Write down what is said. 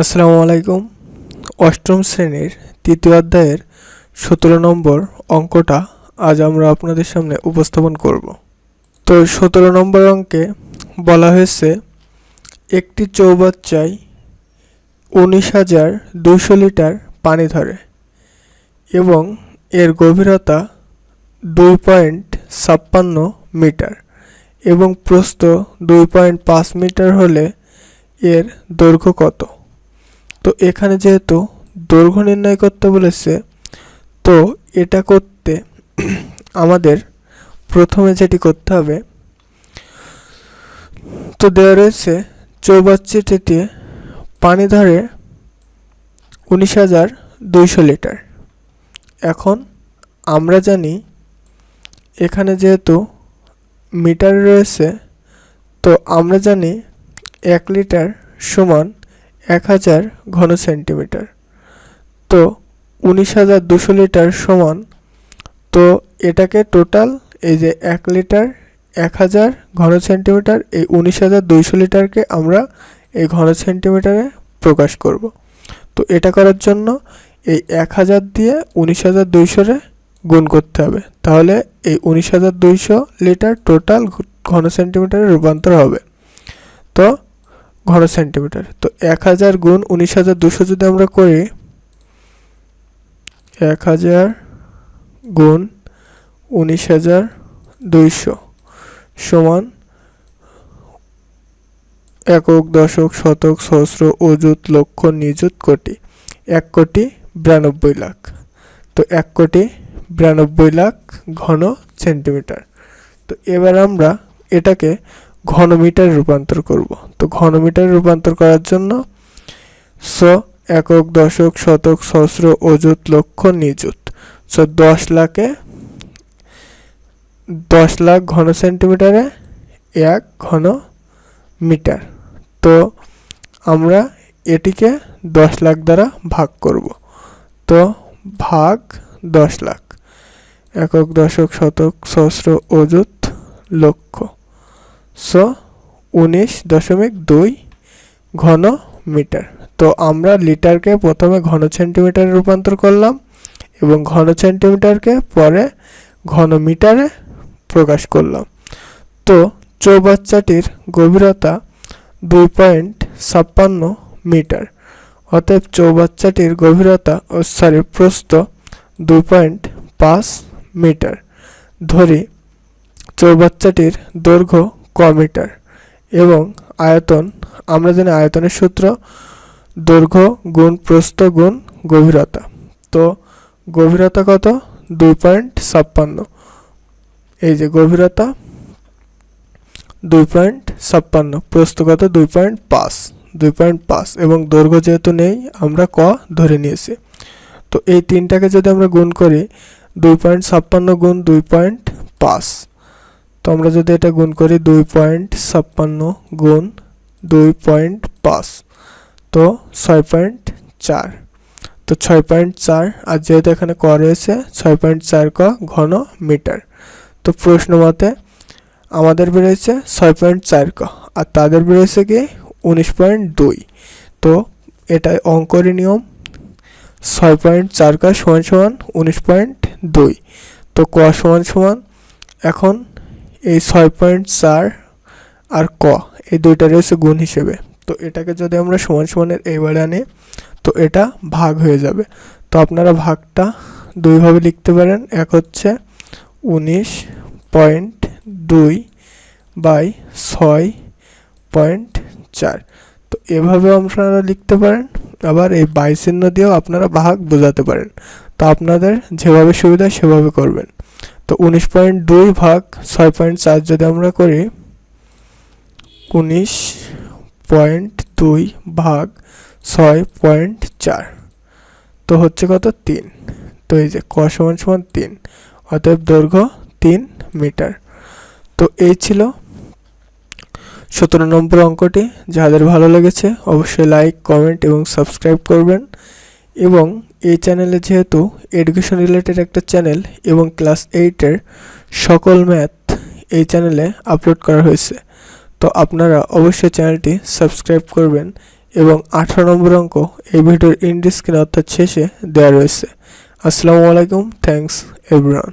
আসসালামু আলাইকুম। অষ্টম শ্রেণির তৃতীয় অধ্যায়ের সতেরো নম্বর অঙ্কটা আজ আমরা আপনাদের সামনে উপস্থাপন করব। তো সতেরো নম্বর অঙ্কে বলা হয়েছে, একটি চৌবাচ্চায় উনিশ হাজার দুশো লিটার পানি ধরে এবং এর গভীরতা দুই পয়েন্ট ছাপ্পান্ন মিটার এবং প্রস্থ দুই পয়েন্ট পাঁচ মিটার হলে এর দৈর্ঘ্য কত? তো এখানে যেহেতু দৈর্ঘ্য নির্ণয় করতে বলেছে, তো এটা করতে আমাদের প্রথমে যেটি করতে হবে, তো দেওয়া রয়েছে চৌবাচ্চাটিতে পানি ধরে উনিশ হাজার দুইশো লিটার। এখন আমরা জানি এখানে যেহেতু মিটার রয়েছে, তো আমরা জানি এক লিটার সমান এক হাজার ঘন সেন্টিমিটার। তো উনিশ হাজার দুশো লিটার সমান, তো এটাকে টোটাল এই যে এক লিটার, এক হাজার ঘন সেন্টিমিটার, এই উনিশ হাজার দুইশো লিটারকে আমরা এই ঘন সেন্টিমিটারে প্রকাশ করব। তো এটা করার জন্য এই এক হাজার দিয়ে উনিশ হাজার দুইশোরে গুণ করতে হবে। তাহলে এই উনিশ হাজার দুইশো লিটার টোটাল ঘন সেন্টিমিটারে রূপান্তর হবে। তো ঘন সেন্টিমিটার তো এক হাজার গুণ উনিশ হাজার দুশো যদি আমরা করি, এক হাজার গুণ উনিশ হাজার দুইশো সমান একক, দশক, শতক, সহস্র, অযুত, লক্ষ, নিযুত, কোটি। এক কোটি বিরানব্বই লাখ। তো এক কোটি বিরানব্বই লাখ ঘন সেন্টিমিটার তো এবার আমরা এটাকে ঘনমিটার রূপান্তর করব। তো ঘনমিটার রূপান্তর করার জন্য স একক, দশক, শতক, সহস্র, অযুত, লক্ষ, নিযুত। সো দশ লাখে, দশ লাখ ঘন সেন্টিমিটারে এক ঘন মিটার তো আমরা এটিকে দশ লাখ দ্বারা ভাগ করব। তো ভাগ দশ লাখ। একক, দশক, শতক, সহস্র, অযুত, লক্ষ। সো, উনিশ দশমিক দুই ঘন মিটার তো আমরা লিটারকে প্রথমে ঘন সেন্টিমিটারে রূপান্তর করলাম এবং ঘন সেন্টিমিটারকে পরে ঘন মিটারে প্রকাশ করলাম। তো চৌবাচ্চাটির গভীরতা দুই পয়েন্ট ছাপ্পান্ন মিটার। অতএব চৌবাচ্চাটির গভীরতা, ও সরি, প্রস্থ দুই পয়েন্ট পাঁচ মিটার। ধরি, চৌবাচ্চাটির দৈর্ঘ্য ক মিটার এবং আয়তন, আমরা জানি আয়তনের সূত্র দৈর্ঘ্য গুণ প্রস্থ গুণ গভীরতা। তো গভীরতা কত? দুই পয়েন্ট ছাপ্পান্ন। এই যে গভীরতা, দুই পয়েন্ট ছাপ্পান্ন। প্রস্থ কত? দুই পয়েন্ট পাঁচ। দুই পয়েন্ট পাঁচ। এবং দৈর্ঘ্য যেহেতু নেই, আমরা ক ধরে নিয়েছি। তো এই তিনটাকে যদি আমরা গুণ করি, দুই পয়েন্ট ছাপ্পান্ন গুণ দুই পয়েন্ট পাঁচ। তো আমরা যদি এটা গুণ করি দুই পয়েন্ট ছাপ্পান্ন গুণ দুই পয়েন্ট পাঁচ, তো ছয় পয়েন্ট চার। তো ছয় পয়েন্ট চার, আর যেহেতু এখানে ক রয়েছে, ছয় পয়েন্ট চার ক ঘন মিটার। তো প্রশ্ন মতে আমাদের বেরোয়েছে ছয় পয়েন্ট চার ক, আর তাদের বেরোয়েছে কি উনিশ পয়েন্ট দুই। তো এটাই অঙ্করই নিয়ম, ছয় পয়েন্ট চার ক সমান সমান উনিশ পয়েন্ট দুই। তো ক সমান সমান এখন এই ছয় পয়েন্ট চার আর ক, এই দুইটা রয়েছে গুণ হিসেবে। তো এটাকে যদি আমরা সমান সমানের এইবারে আনি, তো এটা ভাগ হয়ে যাবে। তো আপনারা ভাগটা দুইভাবে লিখতে পারেন। এক হচ্ছে উনিশ পয়েন্ট দুই বাই ছয় পয়েন্ট চার। তো এভাবেও আপনারা লিখতে পারেন। আবার এই বাই চিহ্ন দিয়েও আপনারা ভাগ বোঝাতে পারেন। তো আপনাদের যেভাবে সুবিধা সেভাবে করবেন। তো উনিশ পয়েন্ট দুই ভাগ ছয় পয়েন্ট চার যদি আমরা করি, উনিশ পয়েন্ট দুই ভাগ ছয় পয়েন্ট চার, তো হচ্ছে কত? তিন। তো এই যে ক সমান সমান তিন, অতএব দৈর্ঘ্য তিন মিটার। তো এই ছিল সতেরো নম্বর অঙ্কটি। যাদের ভালো লেগেছে, অবশ্যই লাইক, কমেন্ট এবং সাবস্ক্রাইব করবেন এবং এই চ্যানেলে যেহেতু এডুকেশন রিলেটেড একটা চ্যানেল এবং ক্লাস এইটের সকল ম্যাথ এই চ্যানেলে আপলোড করা হয়েছে, তো আপনারা অবশ্যই চ্যানেলটি সাবস্ক্রাইব করবেন এবং আঠারো নম্বর অঙ্ক এই ভিডিওর ইন্ডিস্ক্রিনে অর্থাৎ শেষে দেওয়া রয়েছে। আসসালামু আলাইকুম থ্যাঙ্কস এভরিওয়ান